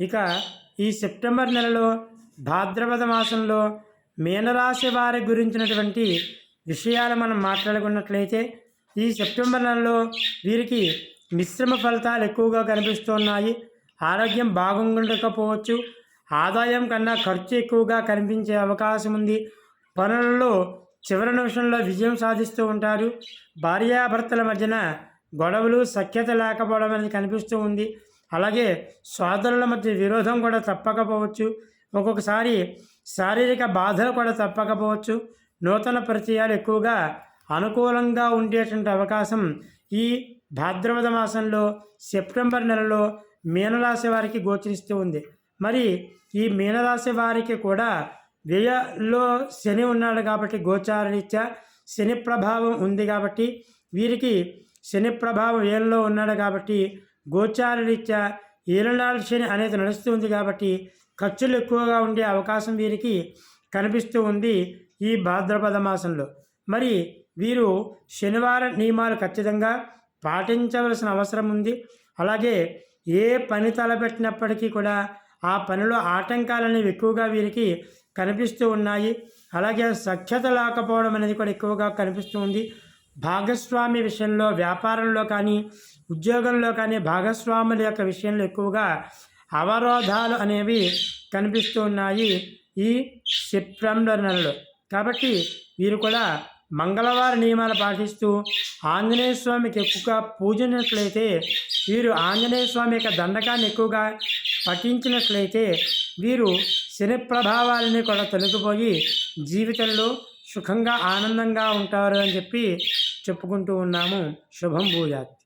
ఇక ఈ సెప్టెంబర్ నెలలో భాద్రపద మాసంలో మీనరాశి వారి గురించినటువంటి విషయాలు మనం మాట్లాడుకున్నట్లయితే ఈ సెప్టెంబర్ నెలలో వీరికి మిశ్రమ ఫలితాలు ఎక్కువగా కనిపిస్తున్నాయి. ఆరోగ్యం బాగుండకపోవచ్చు. ఆదాయం కన్నా ఖర్చు ఎక్కువగా కనిపించే అవకాశం ఉంది. పనులలో చివరి నిమిషంలో విజయం సాధిస్తూ ఉంటారు. భార్యాభర్తల మధ్యన గొడవలు సఖ్యత లేకపోవడం అనేది కనిపిస్తూ ఉంది. అలాగే సోదరుల మధ్య విరోధం కూడా తప్పకపోవచ్చు. ఒక్కొక్కసారి శారీరక బాధలు కూడా తప్పకపోవచ్చు. నూతన పరిచయాలు ఎక్కువగా అనుకూలంగా ఉండేటువంటి అవకాశం ఈ భాద్రపద మాసంలో సెప్టెంబర్ నెలలో మీనరాశి వారికి గోచరిస్తూ ఉంది. మరి ఈ మీనరాశి వారికి కూడా వ్యయలో శని ఉన్నాడు కాబట్టి గోచారరీత్యా శని ప్రభావం ఉంది కాబట్టి వీరికి శని ప్రభావం ఏళ్ళలో ఉన్నాడు కాబట్టి గోచారరీత్యా ఏలనాడు శని అనేది నడుస్తుంది కాబట్టి ఖర్చులు ఎక్కువగా ఉండే అవకాశం వీరికి కనిపిస్తూ ఉంది ఈ భాద్రపద మాసంలో. మరి వీరు శనివార నియమాలు ఖచ్చితంగా పాటించవలసిన అవసరం ఉంది. అలాగే ఏ పని తలపెట్టినప్పటికీ కూడా ఆ పనిలో ఆటంకాలు అనేవి ఎక్కువగా వీరికి కనిపిస్తూ ఉన్నాయి. అలాగే సఖ్యత లేకపోవడం అనేది కూడా ఎక్కువగా కనిపిస్తూ ఉంది. భాగస్వామి విషయంలో వ్యాపారంలో కానీ ఉద్యోగంలో కానీ భాగస్వాముల యొక్క విషయంలో ఎక్కువగా అవరోధాలు అనేవి కనిపిస్తూ ఉన్నాయి ఈ సెప్టెంబర్ నెలలో కాబట్టి వీరు కూడా మంగళవార నియమాలు పాటిస్తూ ఆంజనేయ స్వామికి ఎక్కువగా పూజినట్లయితే వీరు ఆంజనేయ స్వామి యొక్క దండకాన్ని ఎక్కువగా పఠించినట్లయితే వీరు శని ప్రభావాలని కూడా తొలగిపోయి జీవితంలో సుఖంగా ఆనందంగా ఉంటారు అని చెప్పి చెప్పుకుంటూ ఉన్నాము. శుభం భూయాత్.